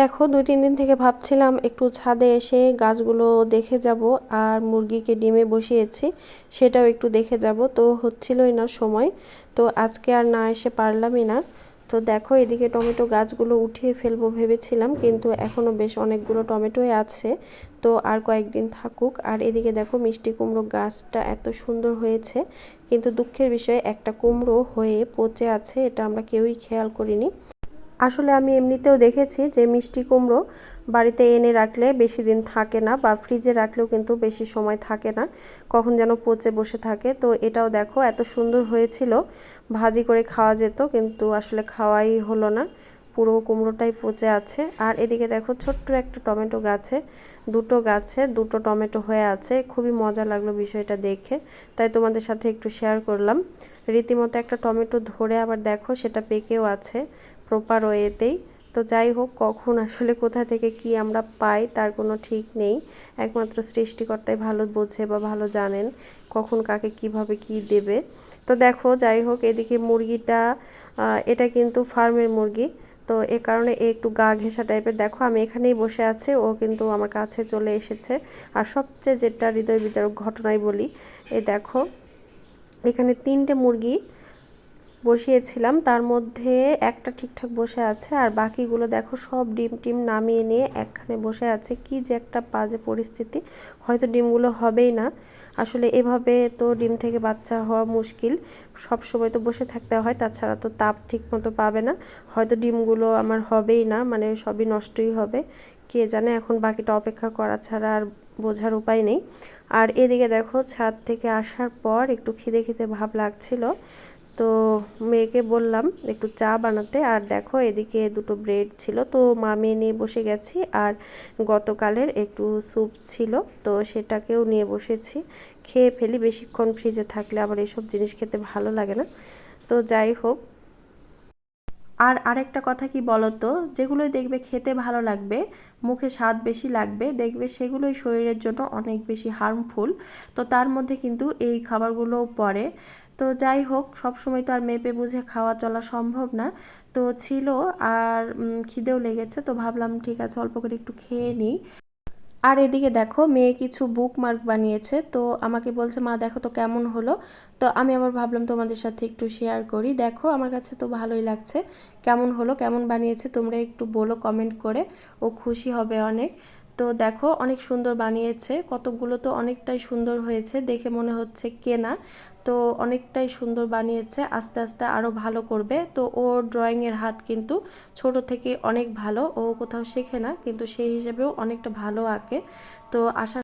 দেখো, দুই, তিন দিন থেকে ভাবছিলাম একটু ছাদে এসে গাছগুলো দেখে যাব আর মুরগিকে ডিমে বসিয়েছি, সেটাও একটু দেখে যাব। তো হচ্ছিলই না সময়, তো আজকে আর না এসে পারলামই না। তো দেখো, এদিকে টমেটো গাছগুলো উঠিয়ে ফেলব ভেবেছিলাম, কিন্তু এখনও বেশ অনেকগুলো টমেটোই আছে। তো আর কয়েকদিন থাকুক। আর এদিকে দেখো, মিষ্টি কুমড়ো গাছটা এত সুন্দর হয়েছে, কিন্তু দুঃখের বিষয়ে একটা কুমড়ো হয়ে পচে আছে, এটা আমরা কেউই খেয়াল করিনি। আসলে আমি এমনিতেও দেখেছি যে মিষ্টি কুমড়ো বাড়িতে এনে রাখলে বেশি দিন থাকে না বা ফ্রিজে রাখলেও কিন্তু বেশি সময় থাকে না, কখন যেন পচে বসে থাকে। তো এটাও দেখো, এত সুন্দর হয়েছিল, ভাজি করে খাওয়া যেত কিন্তু আসলে খাওয়াই হলো না, পুরো কুমড়োটাই পচে আছে। আর এদিকে দেখো, ছোট্ট একটা টমেটো গাছে, দুটো গাছে দুটো টমেটো হয়ে আছে, খুবই মজা লাগল বিষয়টা দেখে। তাই তোমাদের সাথে একটু শেয়ার করলাম। রীতিমতো একটা টমেটো ধরে আবার দেখো, সেটা পেকেও আছে। প্রপার ওয়েতেই তো যাই হোক কখন আসলে কোথা থেকে কি আমরা পাই তার কোনো ঠিক নেই। একমাত্র সৃষ্টিকর্তাই ভালো বোঝে বা ভালো জানেন কখন কাকে কীভাবে কি দেবে। তো দেখো যাই হোক এদিকে মুরগিটা এটা কিন্তু ফার্মের মুরগি। তো এ কারণে এ একটু গা ঘেঁষা টাইপের। দেখো, আমি এখানেই বসে আছে, ও কিন্তু আমার কাছে চলে এসেছে। আর সবচেয়ে যেটা হৃদয় বিদারক ঘটনাই বলি, এ দেখো, এখানে তিনটে মুরগি বসিয়েছিলাম, তার মধ্যে একটা ঠিকঠাক বসে আছে, আর বাকিগুলো দেখো সব ডিম টিম নামিয়ে নিয়ে একখানে বসে আছে। কি যে একটা বাজে পরিস্থিতি, হয়তো ডিমগুলো হবেই না। আসলে এভাবে তো ডিম থেকে বাচ্চা হওয়া মুশকিল। সব সময় তো বসে থাকতে হয়, তাছাড়া তো তাপ ঠিক মতো পাবে না। হয়তো ডিমগুলো আমার হবেই না মানে সবই নষ্টই হবে। কে জানে এখন বাকিটা অপেক্ষা করা ছাড়া আর বোঝার উপায় নেই। আর এদিকে দেখো, ছাদ থেকে আসার পর একটু খিদে খিদে ভাব লাগছিল। তো মেয়েকে বললাম, একটু চা বানাতে। আর দেখো, এদিকে দুটো ব্রেড ছিল। তো মা মেয়ে নিয়ে বসে গেছি, আর গতকালের একটু স্যুপ ছিল। তো সেটাকেও নিয়ে বসেছি। খেয়ে ফেলি, বেশিক্ষণ ফ্রিজে থাকলে আবার এসব জিনিস খেতে ভালো লাগে না। তো যাই হোক। আর আরেকটা কথা কি বলতো, যেগুলোই দেখবে খেতে ভালো লাগবে, মুখে স্বাদ বেশি লাগবে, দেখবে সেগুলোই শরীরের জন্য অনেক বেশি হার্মফুল তো তার মধ্যে কিন্তু এই খাবারগুলোও পড়ে। তো যাই হোক সব সময় তো আর মেপে বুঝে খাওয়া চলা সম্ভব না। তো ছিল আর খিদেও লেগেছে, তো ভাবলাম ঠিক আছে, অল্প করে একটু খেয়ে নিই। আর এদিকে দেখো, মেয়ে কিছু বুক মার্ক বানিয়েছে, তো আমাকে বলছে, মা, দেখো তো কেমন হলো। তো আমি আবার ভাবলাম, তোমাদের সাথে একটু শেয়ার করি। দেখো, আমার কাছে তো ভালোই লাগছে। কেমন হলো, কেমন বানিয়েছে, তোমরা একটু বলো কমেন্ট করে, ও খুশি হবে অনেক। তো দেখো, অনেক সুন্দর বানিয়েছে। কতকগুলো তো অনেকটাই সুন্দর হয়েছে, দেখে মনে হচ্ছে কেনা। তো অনেকটাই সুন্দর বানিয়েছে, আস্তে আস্তে আরও ভালো করবে। তো ওর ড্রয়িংয়ের হাত কিন্তু ছোট থেকে অনেক ভালো, ও কোথাও শেখে না, কিন্তু সেই হিসেবেও অনেকটা ভালো আঁকে। তো আশা